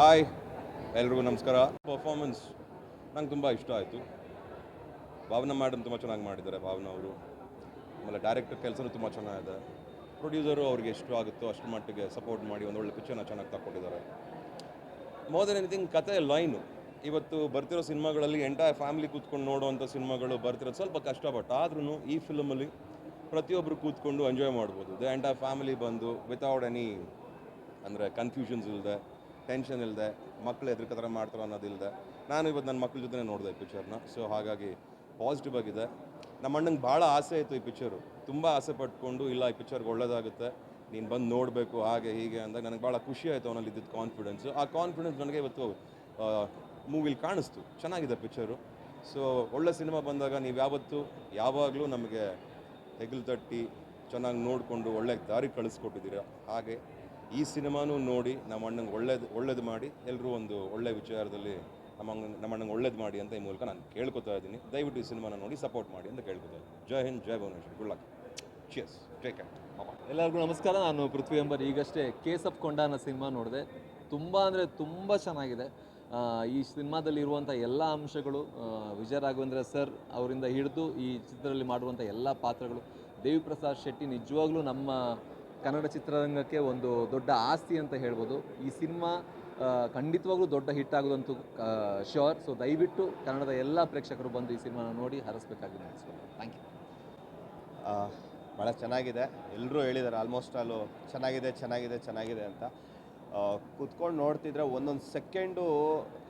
Hi ಎಲ್ರಿಗೂ ನಮಸ್ಕಾರ. Performance ನಂಗೆ ತುಂಬ ಇಷ್ಟ ಆಯಿತು. ಭಾವನಾ ಮೇಡಮ್ ತುಂಬ ಚೆನ್ನಾಗಿ ಮಾಡಿದ್ದಾರೆ, ಭಾವನಾ ಅವರು. ಆಮೇಲೆ ಡೈರೆಕ್ಟರ್ ಕೆಲಸನೂ ತುಂಬ ಚೆನ್ನಾಗಿದೆ. ಪ್ರೊಡ್ಯೂಸರು ಅವ್ರಿಗೆ ಎಷ್ಟು ಆಗುತ್ತೋ ಅಷ್ಟು ಮಟ್ಟಿಗೆ ಸಪೋರ್ಟ್ ಮಾಡಿ ಒಂದು ಒಳ್ಳೆ ಪಿಕ್ಚರ್ನ ಚೆನ್ನಾಗಿ ತಗೊಂಡಿದ್ದಾರೆ ಮೋರ್ ದೆನ್ ಎನಿಥಿಂಗ್ ಕತೆ ಲೈನು ಇವತ್ತು ಬರ್ತಿರೋ ಸಿನಿಮಾಗಳಲ್ಲಿ ಎಂಟೈರ್ ಫ್ಯಾಮಿಲಿ ಕೂತ್ಕೊಂಡು ನೋಡುವಂಥ ಸಿನಿಮಾಗಳು ಬರ್ತಿರೋದು ಸ್ವಲ್ಪ ಕಷ್ಟ ಬಟ್ ಆದ್ರೂ ಈ ಫಿಲಮಲ್ಲಿ ಪ್ರತಿಯೊಬ್ಬರು ಕೂತ್ಕೊಂಡು ಎಂಜಾಯ್ ಮಾಡ್ಬೋದು. ದ ಎಂಟೈರ್ ಫ್ಯಾಮಿಲಿ ಬಂದು ವಿತೌಟ್ ಎನಿ ಅಂದರೆ ಕನ್ಫ್ಯೂಷನ್ಸ್ ಇಲ್ಲದೆ ಟೆನ್ಷನ್ ಇಲ್ಲದೆ ಮಕ್ಕಳು ಎದುರು ಥರ ಮಾಡ್ತಾರೋ ಅನ್ನೋದಿಲ್ಲದೆ ನಾನು ಇವತ್ತು ನನ್ನ ಮಕ್ಕಳ ಜೊತೆ ನೋಡಿದೆ ಈ ಪಿಕ್ಚರ್ನ ಸೊ ಹಾಗಾಗಿ ಪಾಸಿಟಿವ್ ಆಗಿದೆ. ನಮ್ಮ ಅಣ್ಣಂಗೆ ಭಾಳ ಆಸೆ ಆಯಿತು ಈ ಪಿಕ್ಚರು ತುಂಬ ಆಸೆ ಪಟ್ಕೊಂಡು, ಇಲ್ಲ, ಈ ಪಿಕ್ಚರ್ಗೆ ಒಳ್ಳೇದಾಗುತ್ತೆ. ನೀನು ಬಂದು ನೋಡಬೇಕು, ಹಾಗೆ, ಹೀಗೆ ಅಂದಾಗ ನನಗೆ ಭಾಳ ಖುಷಿ ಆಯಿತು ಅವನಲ್ಲಿ ಇದ್ದಿದ್ದು ಕಾನ್ಫಿಡೆನ್ಸು ಆ ಕಾನ್ಫಿಡೆನ್ಸ್ ನನಗೆ ಇವತ್ತು ಮೂವಿಲಿ ಕಾಣಿಸ್ತು. ಚೆನ್ನಾಗಿದೆ ಪಿಕ್ಚರು ಸೊ ಒಳ್ಳೆ ಸಿನಿಮಾ ಬಂದಾಗ ನೀವು ಯಾವತ್ತು, ಯಾವಾಗಲೂ ನಮಗೆ ಹೆಗಲು ತಟ್ಟಿ, ಚೆನ್ನಾಗಿ ನೋಡಿಕೊಂಡು ಒಳ್ಳೆ ದಾರಿ ಕಳಿಸ್ಕೊಟ್ಟಿದ್ದೀರಾ. ಹಾಗೆ ಈ ಸಿನಿಮಾನೂ ನೋಡಿ ನಮ್ಮ ಅಣ್ಣಂಗೆ ಒಳ್ಳೇದು ಒಳ್ಳೇದು ಮಾಡಿ ಎಲ್ಲರೂ ಒಂದು ಒಳ್ಳೆ ವಿಚಾರದಲ್ಲಿ ನಮ್ಮ ನಮ್ಮ ಅಣ್ಣಂಗೆ ಒಳ್ಳೇದು ಮಾಡಿ ಅಂತ ಈ ಮೂಲಕ ನಾನು ಕೇಳ್ಕೊತಾ ಇದ್ದೀನಿ. ದಯವಿಟ್ಟು ಈ ಸಿನಿಮಾನ ನೋಡಿ ಸಪೋರ್ಟ್ ಮಾಡಿ ಅಂತ ಕೇಳ್ಕೊತಾ ಇದ್ದೀನಿ. ಜೈ ಹಿಂದ್, ಜೈ Bhuvaneshwar. Good luck cheers take care ಎಲ್ಲರಿಗೂ ನಮಸ್ಕಾರ. ನಾನು ಪೃಥ್ವಿ ಎಂಬರ್ ಈಗಷ್ಟೇ ಕೇಸಪ್ ಕೊಂಡ ಅನ್ನೋ ಸಿನಿಮಾ ನೋಡಿದೆ. ತುಂಬ ಅಂದರೆ ತುಂಬ ಚೆನ್ನಾಗಿದೆ. ಈ ಸಿನಿಮಾದಲ್ಲಿ ಇರುವಂಥ ಎಲ್ಲ ಅಂಶಗಳು ವಿಜಯ ರಾಘವೇಂದ್ರ ಸರ್ ಅವರಿಂದ ಹಿಡಿದು ಈ ಚಿತ್ರದಲ್ಲಿ ಮಾಡುವಂಥ ಎಲ್ಲ ಪಾತ್ರಗಳು. ದೇವಿ ಪ್ರಸಾದ್ ಶೆಟ್ಟಿ ನಿಜವಾಗ್ಲೂ ನಮ್ಮ ಕನ್ನಡ ಚಿತ್ರರಂಗಕ್ಕೆ ಒಂದು ದೊಡ್ಡ ಆಸ್ತಿ ಅಂತ ಹೇಳ್ಬೋದು. ಈ ಸಿನಿಮಾ ಖಂಡಿತವಾಗ್ಲೂ ದೊಡ್ಡ ಹಿಟ್ ಆಗೋದಂತೂ ಶ್ಯೂರ್ ಸೊ ದಯವಿಟ್ಟು ಕನ್ನಡದ ಎಲ್ಲ ಪ್ರೇಕ್ಷಕರು ಬಂದು ಈ ಸಿನಿಮಾನ ನೋಡಿ ಹರಿಸ್ಬೇಕಾಗಿ ನೆನೆಸ್ಕೊಂಡು ಥ್ಯಾಂಕ್ ಯು ಭಾಳ ಚೆನ್ನಾಗಿದೆ. ಎಲ್ಲರೂ ಹೇಳಿದ್ದಾರೆ ಆಲ್ಮೋಸ್ಟ್ ಆಲು ಚೆನ್ನಾಗಿದೆ ಚೆನ್ನಾಗಿದೆ ಚೆನ್ನಾಗಿದೆ ಅಂತ. ಕುತ್ಕೊಂಡು ನೋಡ್ತಿದ್ರೆ ಒಂದೊಂದು ಸೆಕೆಂಡು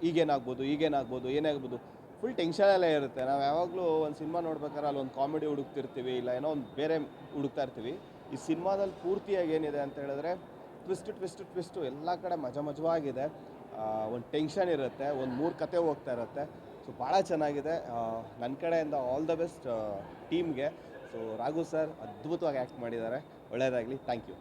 ಈಗೇನಾಗ್ಬೋದು ಈಗೇನಾಗ್ಬೋದು, ಏನಾಗ್ಬೋದು ಫುಲ್ ಟೆನ್ಷನಲ್ಲೇ ಇರುತ್ತೆ. ನಾವು ಯಾವಾಗಲೂ ಒಂದು ಸಿನಿಮಾ ನೋಡ್ಬೇಕಾದ್ರೆ ಅಲ್ಲೊಂದು ಕಾಮಿಡಿ ಹುಡುಕ್ತಿರ್ತೀವಿ, ಇಲ್ಲ ಏನೋ ಒಂದು ಬೇರೆ ಹುಡುಕ್ತಾ ಇರ್ತೀವಿ. ಈ ಸಿನಿಮಾದಲ್ಲಿ ಪೂರ್ತಿಯಾಗಿ ಏನಿದೆ ಅಂತ ಹೇಳಿದ್ರೆ ಟ್ವಿಸ್ಟ್ ಟ್ವಿಸ್ಟ್ ಟ್ವಿಸ್ಟು ಎಲ್ಲ ಕಡೆ ಮಜ ಮಜವಾಗಿದೆ. ಒಂದು ಟೆನ್ಷನ್ ಇರುತ್ತೆ, ಒಂದು ಮೂರು ಕತೆ ಹೋಗ್ತಾ ಇರುತ್ತೆ. ಸೊ ಭಾಳ ಚೆನ್ನಾಗಿದೆ. ನನ್ನ ಕಡೆಯಿಂದ ಆಲ್ ದ ಬೆಸ್ಟ್ ಟೀಮ್ಗೆ ಸೊ ರಾಘು ಸರ್ ಅದ್ಭುತವಾಗಿ ಆ್ಯಕ್ಟ್ ಮಾಡಿದ್ದಾರೆ. ಒಳ್ಳೆಯದಾಗಲಿ ಥ್ಯಾಂಕ್ ಯು